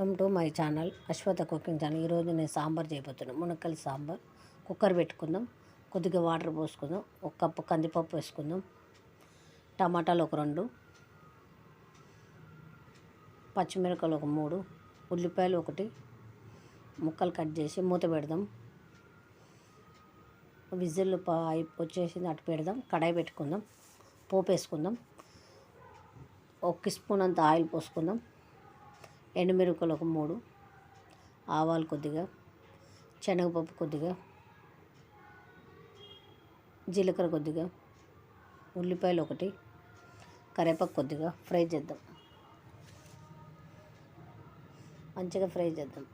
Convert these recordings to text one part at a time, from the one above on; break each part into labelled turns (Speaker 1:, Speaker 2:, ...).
Speaker 1: Welcome to my channel Ashwatha cooking channel. ఈరోజు నేను సాంబార్ చేయబోతున్నాను మునక్కలు సాంబార్. కుక్కర్ పెట్టుకుందాం. కొద్దిగా వాటర్ పోసుకుందాం. ఒక కప్పు కందిపప్పు వేసుకుందాం. టమాటాలు ఒక రెండు. పచ్చిమిరపకాయలు ఒక మూడు. ఉల్లిపాయలు ఒకటి. ముక్కలు కట్ చేసి మూత పెడదాం. విజిల్ వచ్చేసింది అటు పెడదాం. కడాయి పెట్టుకుందాం. పోపు వేసుకుందాం. ఒక స్పూన్ అంత ఆయిల్ పోసుకుందాం. ఎండుమిరపకాయలు ఒక మూడు ఆవాలు కొద్దిగా శనగపప్పు కొద్దిగా జీలకర్ర కొద్దిగా ఉల్లిపాయలు ఒకటి కరివేపాకు కొద్దిగా ఫ్రై చేద్దాం. మంచిగా ఫ్రై చేద్దాం.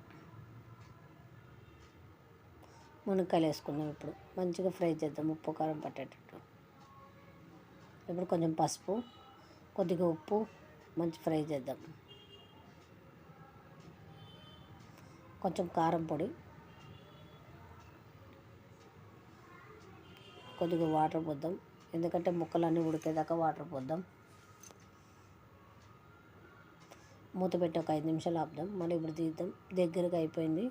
Speaker 1: మునక్కాయలు వేసుకుందాం ఇప్పుడు. మంచిగా ఫ్రై చేద్దాం ఉప్పు కారం పట్టేటట్టు. ఇప్పుడు కొంచెం పసుపు కొద్దిగా ఉప్పు మంచి ఫ్రై చేద్దాం. కొంచెం కారం పొడి కొద్దిగా వాటర్ పోద్దాం. ఎందుకంటే ముక్కలన్నీ ఉడికేదాకా వాటర్ పోద్దాం. మూత పెట్టి ఒక ఐదు నిమిషాలు ఆపుదాం. మళ్ళీ ఇప్పుడు తీద్దాం. దగ్గరగా అయిపోయింది.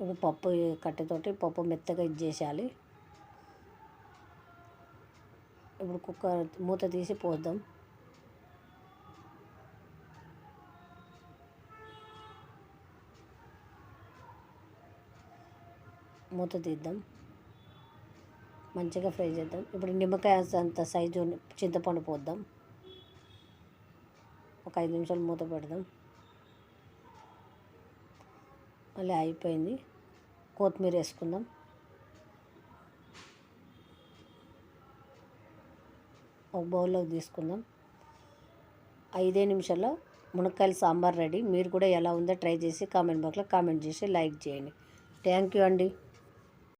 Speaker 1: ఇప్పుడు పప్పు కట్టెతోటి పప్పు మెత్తగా ఇది చేసేయాలి. ఇప్పుడు కుక్కర్ మూత తీసి పోద్దాం. మూత తీద్దాం. మంచిగా ఫ్రై చేద్దాం. ఇప్పుడు నిమ్మకాయ అంత సైజు చింతపండు పోద్దాం. ఒక ఐదు నిమిషాలు మూత పెడదాం. మళ్ళీ అయిపోయింది. కొత్తిమీర వేసుకుందాం. ఒక బౌల్లోకి తీసుకుందాం. ఐదే నిమిషాల్లో మునక్కాయల సాంబార్ రెడీ. మీరు కూడా ఎలా ఉందో ట్రై చేసి కామెంట్ బాక్స్లో కామెంట్ చేసి లైక్ చేయండి. థ్యాంక్ యూ అండి.